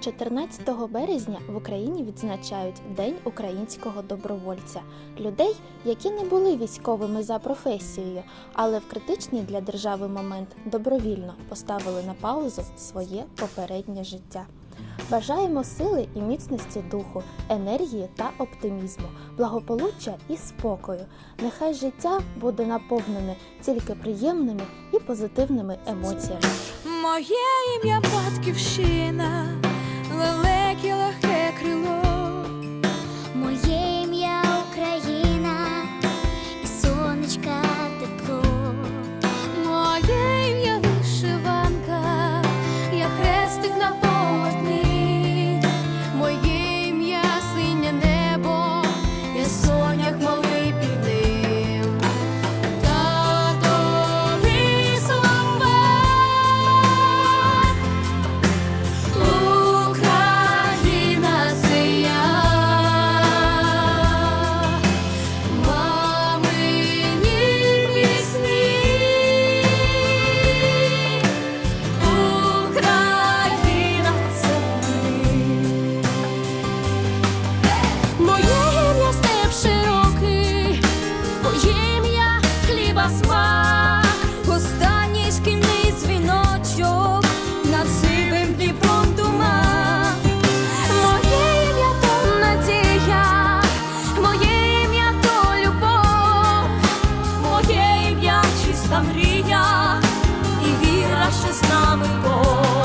14 березня в Україні відзначають День українського добровольця, людей, які не були військовими за професією, але в критичний для держави момент добровільно поставили на паузу своє попереднє життя. Бажаємо сили і міцності духу, енергії та оптимізму, благополуччя і спокою. Нехай життя буде наповнене тільки приємними і позитивними емоціями. Моє ім'я батьківщина, лелеке легке крило, моє ім'я Україна і сонечка тепло, моє ім'я вишиванка, я хрестик на. останній шкільний дзвіночок над сивим Дніпром дума, моє ім'я надія, моє ім'я то любов, моє чиста мрія, і віра, що з нами Бог.